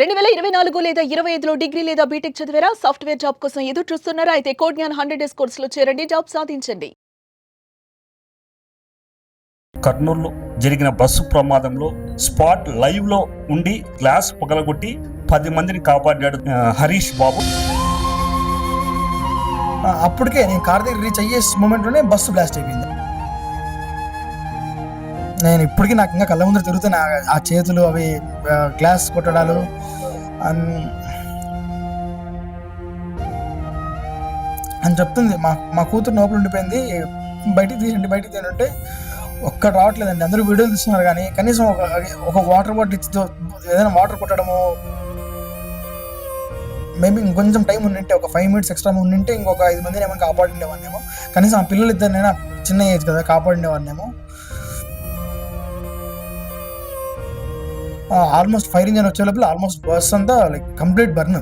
రెండు వేల ఇరవై నాలుగు లేదా ఇరవై ఐదులో డిగ్రీ లేదా బీటెక్ చదివారా? సాఫ్ట్వేర్ జాబ్ కోసం ఎదురు చూస్తున్నారా? అయితే కోడ్ జ్ఞాన్ హండ్రెడ్ డేస్ కోర్సులో చేరండి. జాబ్ సాధించండి. కర్నూలులో జరిగిన బస్సు ప్రమాదంలో స్పాట్ లైవ్లో ఉండి గ్లాస్ పగలగొట్టి పది మందిని కాపాడాడు హరీష్ బాబు. అప్పటికే నేను కార్ దగ్గర రీచ్ అయ్యే మూమెంట్లోనే బస్సు బ్లాస్ట్ అయిపోయింది. నేను ఇప్పటికీ నాకు ఇంకా కళ్ళ ముందర తిరుగుతున్న. ఆ- చేతులు అవి గ్లాస్ కొట్టడాలు అండ్ అని చెప్తుంది. మా మా కూతురు లోపల ఉండిపోయింది. బయటికి తీయండి బయటికి తీయండి ఒక్కటి రావట్లేదండి అందరూ వీడియోలు తీస్తున్నారు కానీ కనీసం ఒక ఒక వాటర్ బాటిల్ ఇచ్చి ఏదైనా వాటర్ కొట్టడము మేబీ ఇంకొంచెం టైం ఉండింటే ఒక ఫైవ్ మినిట్స్ ఎక్స్ట్రా ఉండింటే ఇంకొక ఐదు మందిని ఏమైనా కాపాడిండేవాడినేమో కనీసం ఆ పిల్లలు ఇద్దరినైనా చిన్న ఏజ్ కదా కాపాడిండేవాడినేమో ఆల్మోస్ట్ ఫైర్ ఇంజన్ వచ్చే లోపల ఆల్మోస్ట్ బస్ అంతా లైక్ కంప్లీట్ బర్న్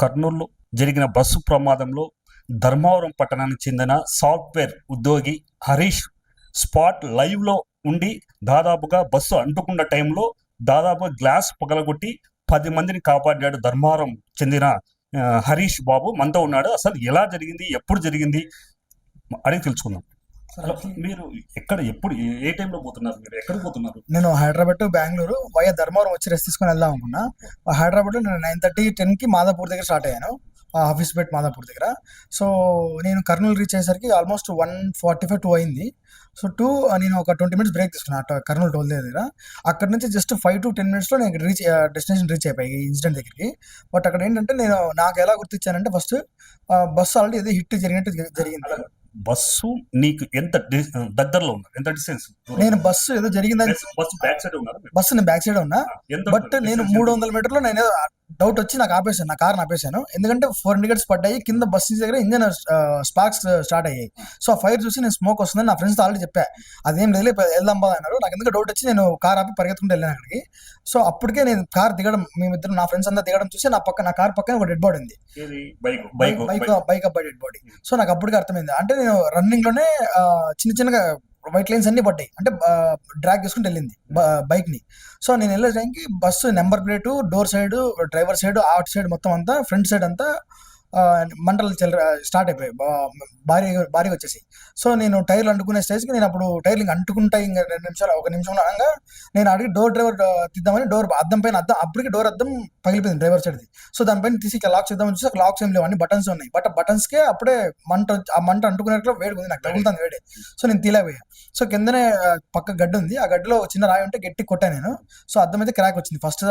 కర్నూలులో జరిగిన బస్సు ప్రమాదంలో ధర్మవరం పట్టణానికి చెందిన సాఫ్ట్వేర్ ఉద్యోగి హరీష్ స్పాట్ లైవ్లో ఉండి దాదాపుగా బస్సు అంటుకున్న టైంలో దాదాపు గ్లాస్ పగలగొట్టి పది మందిని కాపాడాడు ధర్మవరం చెందిన హరీష్ బాబు. మనతో ఉన్నాడు. అసలు ఎలా జరిగింది? ఎప్పుడు జరిగింది? అడిగి తెలుసుకుందాం. మీరు ఎక్కడ ఎప్పుడు ఏ- టైంలో పోతున్నారు మీరు? ఎక్కడికి పోతున్నారు? నేను హైదరాబాద్ టు బెంగళూరు వయా ధర్మవరం వచ్చి రెస్ట్ తీసుకొని వెళ్దాం అనుకున్నా. హైదరాబాద్ నేను నైన్ థర్టీ టెన్కి మాదాపూర్ దగ్గర స్టార్ట్ అయ్యాను. ఆ ఆఫీస్ బెట్ మాదాపూర్ దగ్గర. సో నేను కర్నూలు రీచ్ అయ్యేసరికి almost one forty five two అయింది. సో టూ నేను ఒక ట్వంటీ మినిట్స్ బ్రేక్ తీసుకున్నాను అటు కర్నూలు టోల్ దగ్గర. అక్కడ నుంచి జస్ట్ ఫైవ్ టు టెన్ మినిట్స్లో నేను రీచ్ డెస్టినేషన్ రీచ్ అయిపోయి ఈ ఇన్సిడెంట్ దగ్గరికి. బట్ అక్కడ ఏంటంటే నేను నాకు ఎలా గుర్తించానంటే ఫస్ట్ బస్సు ఆల్రెడీ ఏదో హిట్ జరిగినట్టు జరి- జరిగింది బస్సు నీకు ఎంత దగ్గరలో ఉన్నారు ఎంత డిస్టెన్స్ నేను బస్సు ఏదో జరిగిందని బస్సు బ్యాక్ సైడ్ ఉన్నారు? బస్సు నేను బ్యాక్ సైడ్ ఉన్నా బట్ నేను మూడు? వందల మీటర్లో నేను డౌట్ వచ్చి నాకు ఆపేసాను నా కార్ ఆపేసాను ఎందుకంటే ఫోర్ ఇండికేట్స్ పడ్డాయి కింద బస్ దగ్గర ఇంజన్ స్పార్క్స్ స్టార్ట్ అయ్యాయి. సో ఆ ఫైర్ చూసి నేను స్మోక్ వస్తుందని నా ఫ్రెండ్స్ ఆల్రెడీ చెప్పా. అదేం లేదు వెళ్దాం బా అన్నారు. నాకు ఎందుకు డౌట్ వచ్చి నేను కార్ ఆపి పరిగెత్తుకుంటూ వెళ్ళాను అక్కడికి. సో అప్పటికే నేను కార్ దిగడం మేమిద్దరం నా ఫ్రెండ్స్ అంతా దిగడం చూసి నా పక్క నా కార్ పక్కన ఒక డెడ్ బాడీ ఉంది? బైక్ బైక్ అబ్బాయి డెడ్ బాడీ సో నాకు అప్పటికి అర్థమైంది. అంటే నేను రన్నింగ్లోనే చిన్న చిన్నగా వైట్ లైన్స్ అన్ని పడ్డాయి. అంటే డ్రాగ్ చేసుకుంటూ వెళ్ళింది బైక్ని సో నేను వెళ్ళే టైంకి bus number plate door side driver side outside మొత్తం అంతా ఫ్రంట్ సైడ్ అంతా మంటలు చెల్ల స్టార్ట్ అయిపోయాయి. భారీ భారీగా వచ్చేసి. సో నేను టైర్లు అంటుకునే స్టేజ్కి నేను అప్పుడు టైర్లు ఇంకా అంటుకుంటాయి ఇంకా రెండు నిమిషాలు ఒక నిమిషం అనగా నేను అడిగి డోర్ డ్రైవర్ తీద్దామని డోర్ అద్దం పైన అద్దం అప్పటికి డోర్ అద్దం పగిలిపోయింది డ్రైవర్ సైడ్ది. సో దానిపైన తీసి ఇట్లా లాక్ చేద్దామని చూసి లాక్స్ ఏం లేవు. అన్ని బటన్స్ ఉన్నాయి. బట్ బటన్స్కే అప్పుడే మంట ఆ మంట అంటుకునేట్లో వేడి ఉంది. నాకు తగులుతుంది వేడి. సో నేను తీలేపోయా సో కిందనే పక్క గడ్డ ఉంది. ఆ గడ్డలో చిన్న రాయి ఉంటే గట్టి కొట్టాను నేను. సో అద్దం అయితే క్రాక్ వచ్చింది. First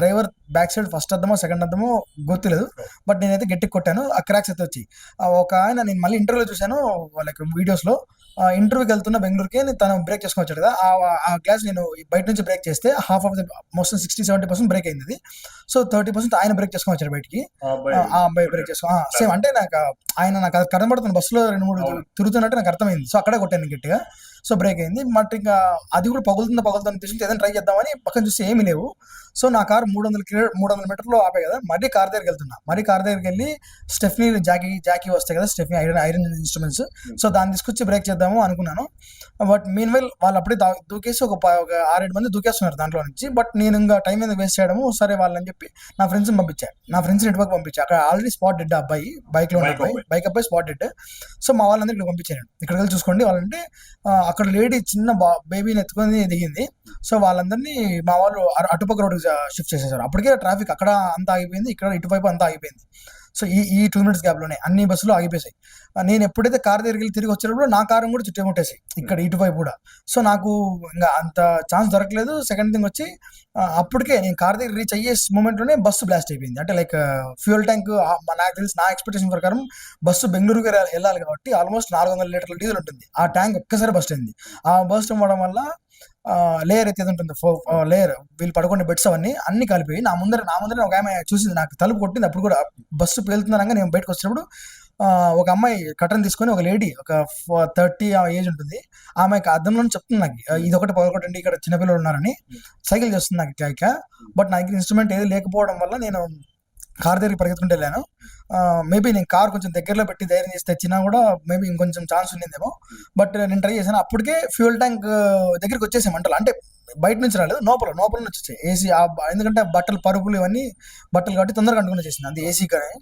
driver back side first అద్దమో second అద్దమో గుర్తులేదు. బట్ నేనైతే గట్టి కొట్టాను. ఆ క్రాక్స్ అయితే వచ్చి ఆ, ఒక ఆయన నేను మళ్ళీ ఇంటర్వ్యూలో చూశాను లైక్ వీడియోస్లో. ఇంటర్వ్యూకి వెళ్తున్న బెంగళూరుకి నేను తను బ్రేక్ చేసుకొని వచ్చాడు కదా. ఆ- గ్లాస్ నేను బయట నుంచి బ్రేక్ చేస్తే half of the most sixty seventy percent break అయింది సో థర్టీ పర్సెంట్ ఆయన బ్రేక్ చేసుకొని వచ్చాడు బయటికి. ఆ అబ్బాయి. బ్రేక్ చేసుకో సేమ్ అంటే నాకు ఆయన నాకు అది కనబడుతున్న బస్సులో రెండు మూడు. తిరుగుతున్నట్టు నాకు అర్థమైంది. సో అక్కడే కొట్టాను గట్టిగా. సో బ్రేక్ అయింది. బట్ ఇంకా అది కూడా పగులుతుందా పగులుతుందా అనిపిస్తుంది ఏదైనా ట్రై చేద్దామని పక్కన చూస్తే ఏమీ లేవు. సో నా కార్ మూడు వందల కిలో మూడు వందల మీటర్లో ఆపే కదా. మరీ కార్ దగ్గరికి వెళ్తున్నా. మరీ కార్ దగ్గరికి వెళ్ళి స్టెఫ్నీ జాకీ జాకీ వస్తాయి కదా stepney iron iron instruments. So దాన్ని తీసుకొచ్చి బ్రేక్ చేద్దాము అనుకున్నాను. బట్ మీన్ వెల్ వాళ్ళు అప్పుడే దూకేసి ఒక ఆరేడు మంది దూకేస్తున్నారు దాంట్లో నుంచి. బట్ నేను ఇంకా టైం మీద వేస్ట్ చేయడము సరే వాళ్ళని చెప్పి నా ఫ్రెండ్స్ పంపించా. నా ఫ్రెండ్స్ నెట్వర్క్ పంపించా. అక్కడ ఆల్రెడీ స్పాట్ డెడ్ అబ్బాయి బైక్లో ఉన్న అబ్బాయి. బైక్ అబ్బాయి స్పాట్ డెడ్. సో మా వాళ్ళందరూ ఇక్కడ పంపించాను. ఇక్కడికి వెళ్ళి చూసుకోండి వాళ్ళంటే అక్కడ లేడీ చిన్న బేబీని ఎత్తుకొని దిగింది. సో వాళ్ళందరినీ మా వాళ్ళు అటు- అటుపక్క రోడ్ షిఫ్ట్ చేసేసారు. అప్పటికే ట్రాఫిక్ అక్కడ అంతా ఆగిపోయింది ఇక్కడ ఇటువైపు అంతా ఆగిపోయింది. సో ఈ ఈ టూ మినిట్స్ గ్యాప్లోనే అన్ని బస్సులు ఆగిపోయాయి. నేను ఎప్పుడైతే కార్ దగ్గరికి వెళ్ళి తిరిగి వచ్చేటప్పుడు నా కారు కూడా చుట్టుముట్టేసాయి ఇక్కడ ఇటువైపు కూడా. సో నాకు ఇంకా అంత ఛాన్స్ దొరకలేదు. సెకండ్ థింగ్ వచ్చి అప్పటికే నేను కార్ దగ్గర రీచ్ అయ్యే మూమెంట్లోనే బస్సు బ్లాస్ట్ అయిపోయింది. అంటే లైక్ ఫ్యూయల్ ట్యాంక్ నాకు తెలిసి నా ఎక్స్పెక్టేషన్ ప్రకారం బస్సు బెంగళూరుకి వెళ్ళాలి- వెళ్ళాలి కాబట్టి ఆల్మోస్ట్ నాలుగు వందల లీటర్ల డీజిల్ ఉంటుంది. ఆ ట్యాంక్ ఒక్కసారి బస్ట్ అయింది. ఆ బస్ట్ అవ్వడం వల్ల లేయర్ అయితే ఉంటుంది లేయర్ వీళ్ళు పడుకునే బెడ్స్ అవన్నీ అన్ని కలిపి నా ముందర నా ముందర ఒక ఆమె చూసింది నాకు తలుపు కొట్టింది అప్పుడు కూడా బస్సు పేలుతున్నారంగా నేను బయటకు వచ్చినప్పుడు ఒక అమ్మాయి కటన్ తీసుకొని ఒక లేడీ ఒక థర్టీ ఏజ్ ఉంటుంది. ఆమె అద్దంలో చెప్తుంది నాకు "ఆ, ఇది ఒకటి పగలకొట్టండి ఇక్కడ చిన్నపిల్లలు ఉన్నారని సైకిల్ చేస్తుంది నాకు ఇక- బట్ నా దగ్గర ఇన్స్ట్రుమెంట్ ఏది లేకపోవడం వల్ల నేను కార్ దగ్గరికి పరిగెత్తుకుంటూ వెళ్ళాను. మేబీ నేను కార్ కొంచెం దగ్గరలో పెట్టి ధైర్యం చేసి తెచ్చినా కూడా మేబీ ఇంకొంచెం ఛాన్స్ ఉండిందేమో. బట్ నేను ట్రై చేశాను. అప్పటికే ఫ్యూల్ ట్యాంక్ దగ్గరికి వచ్చేసాం మంటలు. అంటే బయట నుంచి రాలేదు లోపల లోపల నుంచి వచ్చాయి ఏసీ ఎందుకంటే బట్టలు పరుపులు ఇవన్నీ బట్టలు కాబట్టి తొందరగా అంటుకుని వచ్చేసింది. అది ఏసీ కానీ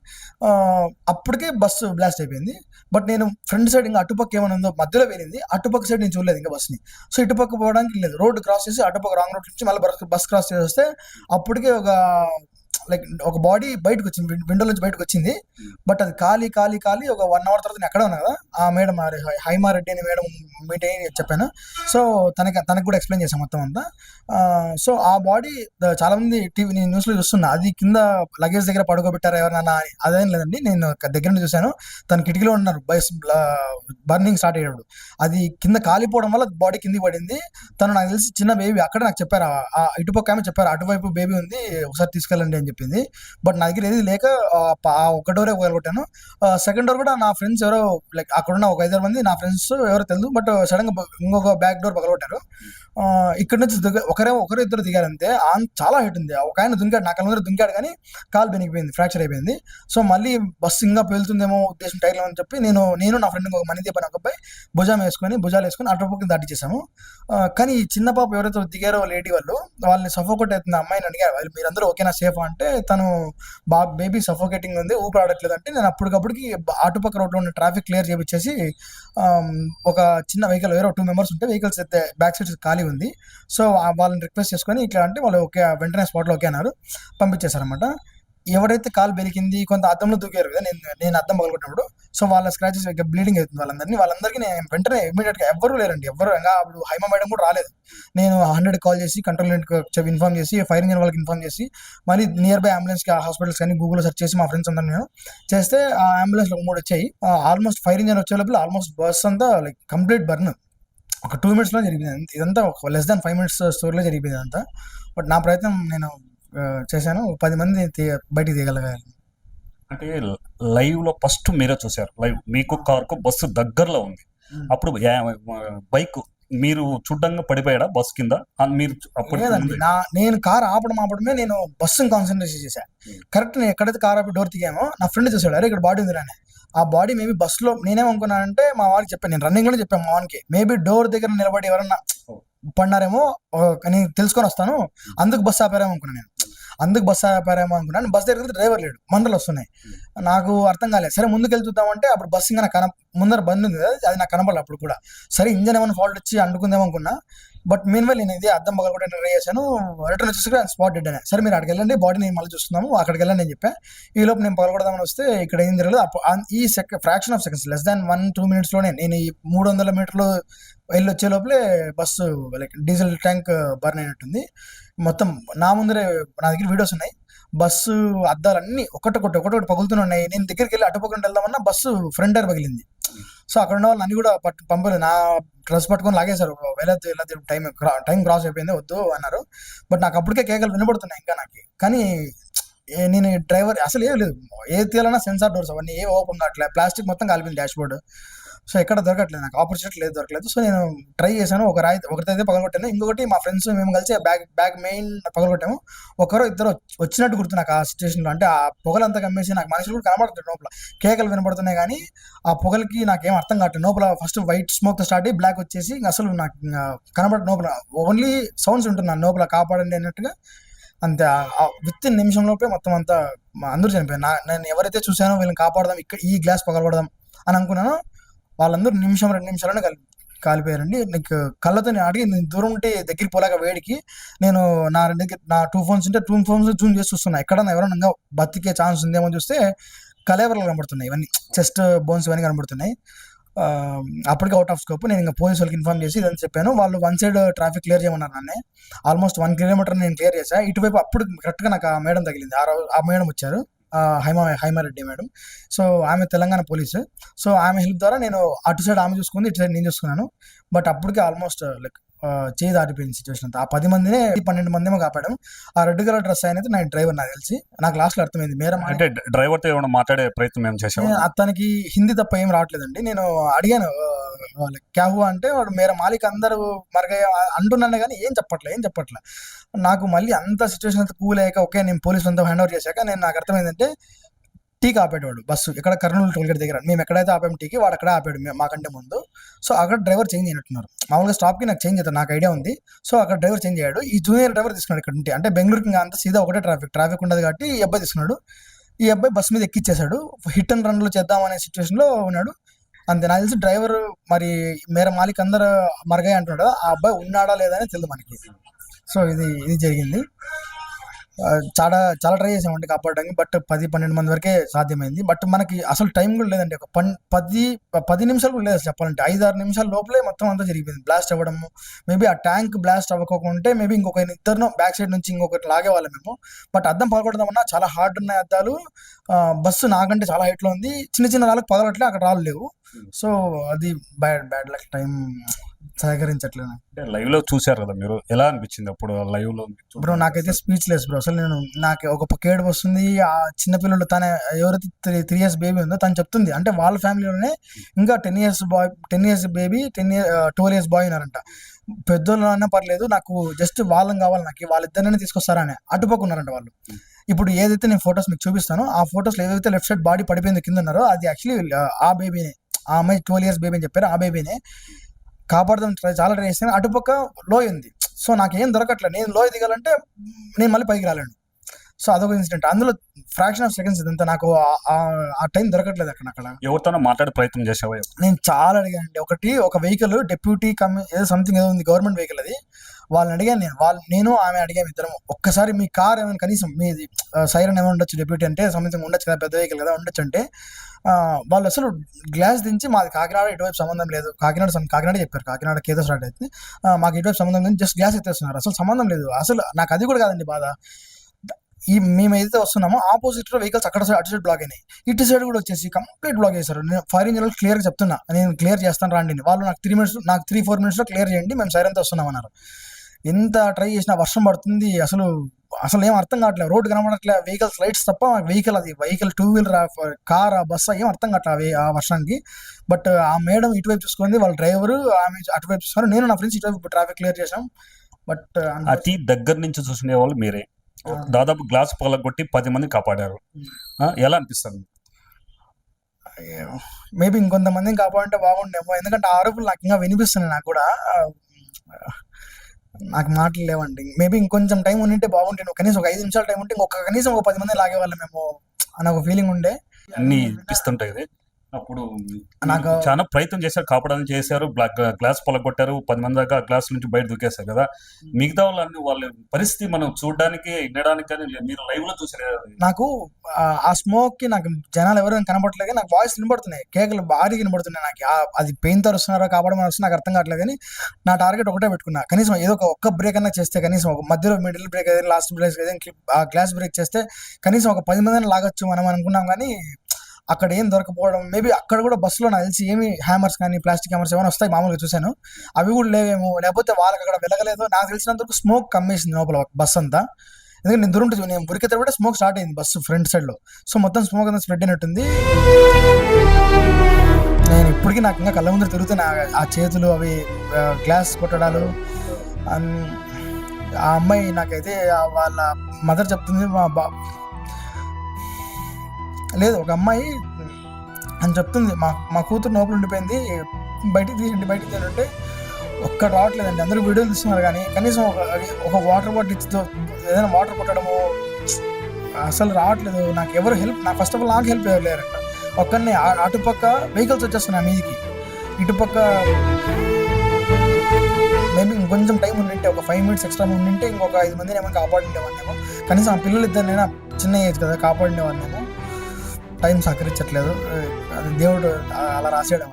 అప్పటికే బస్సు బ్లాస్ట్ అయిపోయింది. బట్ నేను ఫ్రంట్ సైడ్ ఇంకా అటుపక్క ఏమైనా ఉందో మధ్యలో వెళ్ళింది. అటుపక్క సైడ్ నేను చూడలేదు ఇంకా బస్ని సో ఇటుపక్క పోవడానికి లేదు. రోడ్డు క్రాస్ చేసి అటుపక్క రాంగ్ రోడ్ నుంచి మళ్ళీ బస్ బస్ క్రాస్ చేసి వస్తే అప్పటికే ఒక లైక్ ఒక బాడీ బయటకు వచ్చింది విండో నుంచి బయటకు వచ్చింది. బట్ అది ఖాళీ ఖాళీ ఖాళీ ఒక వన్ అవర్ తర్వాత ఎక్కడ ఉన్నా కదా ఆ మేడం ఆ హై- హైమారెడ్డి అని మేడం మీట్ అయ్యి చెప్పాను. సో తనకి తనకు కూడా ఎక్స్ప్లెయిన్ చేశాను మొత్తం అంతా. సో ఆ బాడీ చాలా మంది టీవీ నేను న్యూస్లో చూస్తున్నా అది కింద లగేజ్ దగ్గర పడుకోబెట్టారా ఎవరన్నా అని. అదేం లేదండి నేను దగ్గర నుంచి చూశాను. తన కిటికీలో ఉన్నారు బస్ బర్నింగ్ స్టార్ట్ అయ్యేటప్పుడు అది కింద కాలిపోవడం వల్ల బాడీ కిందికి పడింది. తను నాకు తెలిసి చిన్న బేబీ అక్కడ నాకు చెప్పారు ఇటుపక్క ఆమె చెప్పారు అటువైపు బేబీ ఉంది ఒకసారి తీసుకెళ్ళండి అని చెప్పింది. బట్ నా దగ్గర ఏది లేక ఆ ఒక డోరే కొట్టాను. సెకండ్ డోర్ కూడా నా ఫ్రెండ్స్ ఎవరో లైక్ అక్కడ ఉన్న ఒక ఐదారు మంది నా ఫ్రెండ్స్ ఎవరో తెలియదు బట్ సడన్గా ఇంకొక బ్యాక్ డోర్ పగలగొట్టారు ఇక్కడ నుంచి దిగ ఒకరే ఒకరు ఇద్దరు దిగారంతే ఆన్ చాలా హైట్ ఉంది. ఒక ఆయన దుంకాడు నా కళ్ళ దుంకాడు కానీ కాలు బెనికిపోయింది ఫ్రాక్చర్ అయిపోయింది. సో మళ్ళీ బస్సు ఇంకా పేలుతుందేమో ఉద్దేశం టైర్లో అని చెప్పి నేను నేను నా ఫ్రెండ్ ఒక మనీ పని ఒక అబ్బాయి భుజం వేసుకొని భుజాలు వేసుకొని అటుపక్కన దాటి చేసాము కానీ ఈ చిన్న పాప ఎవరైతే దిగారో లేడీ వాళ్ళు వాళ్ళని సఫోకేట్ అవుతుంది అమ్మాయిని అడిగారు. వాళ్ళు మీరందరూ ఓకేనా సేఫ్ అంటే తను బా బేబీ సఫోకేటింగ్ ఉంది ఊపిరి ఆడట్లేదు అంటే నేను అప్పటికప్పటికి అటుపక్క రోడ్లో ఉన్న ట్రాఫిక్ క్లియర్ చేపించేసి ఒక చిన్న వెహికల్ వేరే టూ మెంబర్స్ ఉంటే వెహికల్స్ అయితే బ్యాక్ సైడ్ ఖాళీ ఉంది. సో ఆ వాళ్ళని రిక్వెస్ట్ చేసుకొని ఇట్లా అంటే వాళ్ళు ఓకే వెంటనే స్పాట్లో ఓకే అన్నారు. పంపించేశారనమాట ఎవరైతే కాలు బెరికింది కొంత అద్దంలో దూకారు కదా నేను నేను అద్దం పగలగొట్టినప్పుడు సో వాళ్ళ స్క్రాచెస్ బ్లీడింగ్ అవుతుంది వాళ్ళందరినీ. వాళ్ళందరికీ నేను వెంటనే ఇమీడియట్గా ఎవ్వరూ లేరండి ఎవరు ఇంకా అప్పుడు హైమా మేడం కూడా రాలేదు. నేను హండ్రెడ్ కాల్ చేసి కంట్రోల్ యూనిట్ ఇన్ఫార్మ్ చేసి ఫైర్ ఇంజిన్ వాళ్ళకి ఇన్ఫార్మ్ చేసి మరి నియర్ బై అంబులెన్స్ హాస్పిటల్స్ కానీ గూగుల్ సెర్చ్ చేసి మా ఫ్రెండ్స్ అందరూ నేను చేస్తే ఆ అంబులెన్స్లో మూడు వచ్చాయి. ఆల్మోస్ట్ ఫైర్ ఇంజిన్ వచ్చే లోపల ఆల్మోస్ట్ బస్ అంతా లైక్ కంప్లీట్ బర్న్ ఒక టూ మినిట్స్లో జరిగిపోయింది ఇదంతా ఒక లెస్ దాన్ ఫైవ్ మినిట్స్ స్టోరీలో జరిగిపోయింది అంతా బట్ నా ప్రయత్నం నేను చేశాను. పది మంది బయటికి తీయగలగాలి. అంటే లైవ్లో ఫస్ట్ మీరే చూసారు లైవ్ మీకు కారుకు బస్సు దగ్గరలో ఉంది. అప్పుడు బైక్ మీరు చూడ్డంగా పడిపోయాడా బస్ కింద? మీరు అప్పుడు నా నేను కార్ ఆపడం ఆపడమే నేను బస్సుని కాన్సన్ట్రేషన్ చేశాను. కరెక్ట్ నేను ఎక్కడైతే కార్ ఆపి డోర్ తీగామో నా ఫ్రెండ్ చూసాడు అరే ఇక్కడ బాడీ ఉంది అని. ఆ బాడీ మేబీ బస్సులో నేనేమనుకున్నానంటే మా వాడికి చెప్పాను నేను రన్నింగ్లోనే చెప్పాను మా వానికి. మేబీ డోర్ దగ్గర నిలబడి ఎవరన్నా పడినారేమో నేను తెలుసుకొని వస్తాను. అందుకు బస్సు ఆపారేమో అనుకున్నాను నేను. అందుకు బస్సు ఆపారేమో అనుకున్నాను. బస్ దగ్గర డ్రైవర్ లేడు మండలు వస్తున్నాయి. నాకు అర్థం కాలేదు సరే ముందుకు వెళ్తూ అప్పుడు బస్సు ఇంకా నాకు కన ముందర బంద్ ఉంది కదా అది నాకు కనపడలేదు అప్పుడు కూడా. సరే ఇంజన్ ఏమైనా ఫాల్ట్ వచ్చి అంటుకుందేమో అనుకున్నా. బట్ మీన్ వెల్ నేను ఇది అద్దం కూడా ట్రై చేశాను. రిటర్న్ వచ్చేసి స్పాట్ డెడ్ అనే. సరే మీరు అక్కడికి వెళ్ళండి బాడీ నేను మళ్ళీ చూస్తున్నాము అక్కడికి వెళ్ళండి నేను చెప్పా. ఈ లోపు నేను పగలగొడదామని వస్తే ఇక్కడ ఏం జరగలేదు. ఈ సెక fraction of seconds less than one two మినిట్స్లోనే నేను ఈ మూడు వందల మీటర్లు వెళ్ళి వచ్చే లోపలే bus like diesel tank burn అయినట్టుంది. మొత్తం నా ముందరే నా దగ్గర వీడియోస్ ఉన్నాయి. బస్సు అద్దాలన్నీ ఒకటొకటి ఒకటొకటి పగులుతున్నాయి నేను దగ్గరికి వెళ్ళి అటుపక్కన వెళ్దామన్నా బస్సు ఫ్రంట్ టైర్ పగిలింది. సో అక్కడ ఉన్న వాళ్ళు నన్ను కూడా పట్టు పంపలేదు. నా డ్రెస్ పట్టుకొని లాగేశారు. వెళ్ళదు వెళ్ళదు టైం టైం క్రాస్ అయిపోయింది వద్దు అన్నారు. బట్ నాకు అప్పటికే కేకలు వినబడుతున్నాయి ఇంకా నాకు. కానీ ఏ- నేను డ్రైవర్ అసలు ఏం లేదు. ఏది తీయాలన్నా సెన్సార్ డోర్స్ అవన్నీ ఏ ఓపెన్ కావట్లేదు ప్లాస్టిక్ మొత్తం కాలిపోయింది డాష్ బోర్డు సో ఎక్కడ దొరకట్లేదు నాకు ఆపర్చునిటీ లేదు దొరకలేదు. సో నేను ట్రై చేశాను. ఒక రాయి ఒకటైతే పగలగొట్టాను. ఇంకొకటి మా ఫ్రెండ్స్ మేము కలిసి బ్యాగ్ బ్యాగ్ మెయిన్ పగలగొట్టాము. ఒకరు ఇద్దరు వచ్చినట్టు గుర్తు నాకు ఆ సిచ్యువేషన్లో అంటే ఆ పొగలంతా కమ్మేసి నాకు మనుషులు కూడా కనబడుతుంది లోపల. కేకలు వినబడుతున్నాయి కానీ ఆ పొగలకి నాకేం అర్థం కావట్లేదు. లోపల ఫస్ట్ వైట్ స్మోక్ స్టార్ట్ అయ్యి బ్లాక్ వచ్చేసి అసలు నాకు కనబడ లోపల. ఓన్లీ సౌండ్స్ ఉంటున్నాను లోపల కాపాడండి అన్నట్టుగా అంతే విత్ ఇన్ నిమిషం లోపే మొత్తం అంతా అందరూ చనిపోయారు. నా నేను ఎవరైతే చూసానో వీళ్ళని కాపాడదాం ఇక్కడ ఈ గ్లాస్ పగలగొడదాం అని అనుకున్నాను వాళ్ళందరూ నిమిషం రెండు నిమిషాలను కాలి కాలిపోయారండి. నీకు కళ్ళతో నేను అడిగి నేను దూరం ఉంటే దగ్గరికి పోలేక వేడికి నేను నా రెండు దగ్గర నా టూ ఫోన్స్ ఉంటే టూ ఫోన్స్ జూమ్ చేసి చూస్తున్నా. ఎక్కడన్నా ఎవరైనా ఇంకా బతికే ఛాన్స్ ఉందేమో చూస్తే కలేవరలు కనబడుతున్నాయి. ఇవన్నీ చెస్ట్ బోన్స్ ఇవన్నీ కనబడుతున్నాయి. అప్పటికే అవుట్ ఆఫ్ స్కోప్ నేను ఇంకా పోలీస్ వాళ్ళకి ఇన్ఫార్మ్ చేసి ఇదని చెప్పాను. వాళ్ళు వన్ సైడ్ ట్రాఫిక్ క్లియర్ చేయమన్నారు నన్నే. ఆల్మోస్ట్ వన్ కిలోమీటర్ నేను క్లియర్ చేశా. ఇటువైపు అప్పుడు కరెక్ట్గా నాకు ఆ మేడం తగిలింది. ఆ రోజు ఆ మేడం వచ్చారు. హైమా హైమారెడ్డి మేడం. సో ఆమె తెలంగాణ పోలీసు. సో ఆమె హెల్ప్ ద్వారా నేను అటు సైడ్ ఆమె చూసుకుంది ఇటు సైడ్ నేను చూసుకున్నాను. బట్ అప్పటికే ఆల్మోస్ట్ లైక్ చేయి దాటిపోయింది సిచ్యువేషన్ అంతా. ఆ పది మందినే పన్నెండు మంది కాపాడాం ఆ రెడ్ కలర్ డ్రెస్ ఆయన నా డ్రైవర్ నాకు తెలిసి. నాకు లాస్ట్లో అర్థమైంది మేరం అంటే డ్రైవర్తో ఏమైనా మాట్లాడే ప్రయత్నం ఏం అతనికి హిందీ తప్ప ఏం రావట్లేదండి. నేను అడిగాను క్యా హువా? అంటే వాడు మేర మాలిక్ అందరూ మరగయ్య అంటున్నాను కానీ ఏం చెప్పట్లే ఏం చెప్పట్లే. నాకు మళ్ళీ అంత సిచ్యువేషన్ అంతా కూల్ అయ్యాక ఓకే నేను పోలీసు అంతా హ్యాండ్ ఓవర్ చేశాక నేను నాకు అర్థమైందంటే టీకి ఆపేటవాడు బస్సు. ఇక్కడ కర్నూలు టోల్గేట్ దగ్గర. మేము ఎక్కడైతే ఆపాము టీకి వాడు అక్కడ ఆపాడు మాకంటే ముందు. సో అక్కడ డ్రైవర్ చేంజ్ అయినట్టున్నారు. మామూలుగా స్టాప్కి నాకు చేంజ్ అవుతుంది నాకు ఐడియా ఉంది. సో అక్కడ డ్రైవర్ చేంజ్ అయ్యాడు. ఈ జూనియర్ డ్రైవర్ తీసుకున్నాడు ఇక్కడ నుండి. అంటే బెంగళూరుకి ఇంకా అంతా సీదా ఒకటే ట్రాఫిక్. ట్రాఫిక్ ఉండదు కాబట్టి ఈ అబ్బాయి తీసుకున్నాడు. ఈ అబ్బాయి బస్సు మీద ఎక్కిచ్చేశాడు. హిట్ అండ్ రన్లో చేద్దాం అనే సిచ్యువేషన్లో ఉన్నాడు. అంతే. నాకు తెలిసి డ్రైవర్ మరి మేర మాలిక్ అందరు మరగాయి అంటున్నాడు. ఆ అబ్బాయి ఉన్నాడా లేదా అని తెలియదు మనకి. సో ఇది ఇది జరిగింది. చాలా చాలా ట్రై చేసామండి కాపాడడానికి బట్ పది పన్నెండు మంది వరకే సాధ్యమైంది. బట్ మనకి అసలు టైం కూడా లేదండి. ఒక పన్ పది పది నిమిషాలు కూడా లేదు అసలు చెప్పాలంటే. ఐదు ఆరు నిమిషాల లోపలే మొత్తం అంతా జరిగిపోయింది. బ్లాస్ట్ అవ్వడము మేబీ ఆ ట్యాంక్ బ్లాస్ట్ అవ్వకోకుంటే మేబీ ఇంకొక ఇద్దరు బ్యాక్ సైడ్ నుంచి ఇంకొకటి లాగేవాళ్ళం మేము. బట్ అద్దం పగలగొడదామన్నా చాలా హార్డ్ ఉన్నాయి అద్దాలు. బస్సు నాకంటే చాలా హైట్లో ఉంది. చిన్న చిన్న రాళ్ళకి పగలట్లే అక్కడ రాళ్ళు లేవు. సో అది బ్యాడ్ బ్యాడ్ లక్ టైం సహకరించట్లేదు అంటే లైవ్లో చూసారు కదా మీరు? ఎలా అనిపించింది అప్పుడు లైవ్లో బ్రో నాకైతే స్పీచ్ లెస్ బ్రో అసలు నేను నాకు ఒక పక్క ఏడుపు వస్తుంది ఆ చిన్నపిల్లలు తన ఎవరైతే త్రీ త్రీ ఇయర్స్ బేబీ ఉందో తను చెప్తుంది. అంటే వాళ్ళ ఫ్యామిలీలోనే ఇంకా ten years boy ten years baby ten year twelve years boy ఉన్నారంట. పెద్దోళ్ళు అన్నా పర్లేదు నాకు జస్ట్ వాళ్ళని కావాలి నాకు వాళ్ళిద్దరిని తీసుకొస్తారని అటుపక్క ఉన్నారంట వాళ్ళు. ఇప్పుడు ఏదైతే నేను ఫొటోస్ మీకు చూపిస్తానో ఆ ఫొటోస్ ఏదైతే లెఫ్ట్ సైడ్ బాడీ పడిపోయింది కింద ఉన్నారో అది యాక్చువల్లీ ఆ బేబీనే ఆ అమ్మాయి ట్వెల్వ్ ఇయర్స్ బేబీ అని చెప్పారు ఆ బేబీనే కాపాడదాం ట్రై చాలా ట్రై చేస్తాను అటుపక్క లోయ ఉంది. సో నాకేం దొరకట్లేదు నేను లోయ దిగాలంటే నేను మళ్ళీ పైకి రాలేను. సో అదొక ఇన్సిడెంట్. అందులో ఫ్రాక్షన్ ఆఫ్ సెకండ్స్ ఇదంతా నాకు ఆ- టైం దొరకట్లేదు అక్కడ అక్కడ. ఎవరితోనో మాట్లాడే ప్రయత్నం చేసావా నేను చాలా అడిగానండి ఒకటి ఒక వెహికల్ డెప్యూటీ కమి ఏదో సంథింగ్ ఏదో ఉంది గవర్నమెంట్ వెహికల్ అది. వాళ్ళని అడిగాను నేను. వాళ్ళు నేను ఆమె అడిగాము ఇద్దరం ఒక్కసారి మీ కార్ ఏమైనా కనీసం మీది సైరన్ ఏమైనా ఉండొచ్చు డెప్యూటీ అంటే సంథింగ్ ఉండొచ్చు కదా పెద్ద వెహికల్ కదా ఉండొచ్చు అంటే వాళ్ళు అసలు గ్లాస్ దించి మాది కాకినాడ ఇటువైపు సంబంధం లేదు. కాకినాడ కాకినాడ చెప్పారు. కాకినాడ కేదో స్టార్ట్ అయితే మాకు ఇటువైపు సంబంధం లేదు. జస్ట్ గ్లాస్ ఎత్తేస్తున్నారు. అసలు సంబంధం లేదు. అసలు నాకు అది కూడా కాదండి బాధ. ఈ మేము ఏదైతే వస్తున్నామో ఆపోజిట్లో వెహికల్స్ అక్కడ సైడ్ అటు సైడ్ బ్లాక్ అయినాయి. ఇటు సైడ్ కూడా వచ్చేసి కంప్లీట్ బ్లాక్ చేశారు. నేను ఫైర్ ఇంజన్ క్లియర్గా చెప్తున్నా. నేను క్లియర్ చేస్తాను రాండి వాళ్ళు నాకు త్రీ మినిట్స్ నాకు త్రీ ఫోర్ మినిట్స్లో క్లియర్ చేయండి మేము సైరన్తో వస్తున్నాం అన్నారు ఎంత ట్రై చేసినా వర్షం పడుతుంది అసలు అసలు ఏం అర్థం కావట్లేదు. రోడ్ కనబడట్లే వెహికల్స్ లైట్స్ తప్ప వెహికల్ అది వెహికల్ టూ వీలర్ కార్ ఆ బస్ ఏం అర్థం కావట్లే ఆ వర్షానికి. బట్ ఆ మేడం ఇటువైపు చూసుకుంది వాళ్ళ డ్రైవర్ ఆమె అటువైపు చూసుకున్నారు నేను నా ఫ్రెండ్స్ ఇటువైపు ట్రాఫిక్ క్లియర్ చేసాం బట్ అతి దగ్గర నుంచి చూసుకునే వాళ్ళు మీరే. దాదాపు గ్లాస్ పగలగొట్టి పది మంది కాపాడారు. ఎలా అనిపిస్తుంది? మేబీ ఇంకొంతమందిని కాపాడంటే బాగుండేమో. ఎందుకంటే ఆరోపణలు నాకు ఇంకా వినిపిస్తున్నాయి నాకు కూడా. నాకు మాటలు లేవండి. మేబీ ఇంకొంచెం టైం ఉండింటే బాగుంటే కనీసం ఒక ఐదు నిమిషాల టైం ఉంటే ఇంకొక కనీసం ఒక పది మంది లాగేవాళ్ళం మేము అని ఒక ఫీలింగ్ ఉండే. అన్ని ఇప్పిస్తుంటాయి ఇది. అప్పుడు నాకు- చాలా ప్రయత్నం చేశారు కాపాడాలని చేశారు బ్లాక్ గ్లాస్ పొలగొట్టారు పది మంది దాకా గ్లాస్ నుంచి బయట దూకేశారు కదా. మిగతా వాళ్ళన్ని వాళ్ళ పరిస్థితి మనం చూడడానికి వినడానికి కానీ మీరు లైవ్లో చూసారు. నాకు ఆ- స్మోక్కి నాకు జనాలు ఎవరు కనబడట్లేదు కానీ నాకు వాయిస్ వినబడుతున్నాయి. కేకలు భారీగా వినబడుతున్నాయి నాకు. అది పెయిన్తో వస్తున్నారో కాపాడమని వస్తున్నా నాకు అర్థం కావట్లేదు కానీ నా టార్గెట్ ఒకటే పెట్టుకున్నా. కనీసం ఏదో ఒక ఒక్క బ్రేక్ అన్నా చేస్తే కనీసం ఒక మధ్యలో మిడిల్ బ్రేక్ ఏదైనా లాస్ట్ బ్రేక్ ఏదైనా గ్లాస్ బ్రేక్ చేస్తే కనీసం ఒక పది మందిని లాగొచ్చు మనం అనుకున్నాం కానీ అక్కడ ఏం దొరకపోవడం మేబీ అక్కడ కూడా బస్సులో నాకు తెలిసి ఏమి హ్యామర్స్ కానీ ప్లాస్టిక్ హ్యామర్స్ ఏమైనా వస్తాయి మామూలుగా చూశాను. అవి కూడా లేవేమో లేకపోతే వాళ్ళకి అక్కడ వెలగలేదు నాకు తెలిసినంతవరకు స్మోక్ కమ్మేసింది లోపల బస్ అంతా. ఎందుకంటే నేను దూరం నేను ఉరికితే కూడా స్మోక్ స్టార్ట్ అయింది బస్సు ఫ్రంట్ సైడ్లో. సో మొత్తం స్మోక్ అంతా స్ప్రెడ్ అయినట్టుంది. నేను ఇప్పటికీ నాకు ఇంకా కళ్ళ ముందర తిరుగుతున్నా ఆ చేతులు అవి గ్లాస్ కొట్టడాలు. ఆ అమ్మాయి నాకైతే వాళ్ళ మదర్ చెప్తుంది మా బా లేదు ఒక అమ్మాయి అని చెప్తుంది. మా మా కూతురు లోపల ఉండిపోయింది. బయటికి తీయండి బయటికి తీయండి అంటే ఒక్కడ రావట్లేదండి. అందరూ వీడియోలు తీస్తున్నారు కానీ కనీసం ఒక ఒక వాటర్ బాటిల్ ఏదైనా వాటర్ కొట్టడము అసలు రావట్లేదు. నాకు ఎవరు హెల్ప్ నా ఫస్ట్ ఆఫ్ ఆల్ నాకు హెల్ప్ ఎవరు లేరు ఒక్కరిని అటుపక్క వెహికల్స్ వచ్చేస్తున్నాయి మీదికి. ఇటుపక్క మేబీ ఇంకొంచెం టైం ఉండింటే ఒక ఫైవ్ మినిట్స్ ఎక్స్ట్రా ఉండింటే ఇంకొక ఐదు మందిని ఏమైనా కాపాడుండేవాడినేమో. కనీసం ఆ పిల్లలు ఇద్దరినైనా చిన్న ఏజ్ కదా కాపాడుండేవాడినేమో. టైం సహకరించట్లేదు. అది దేవుడు అలా రాసేయడం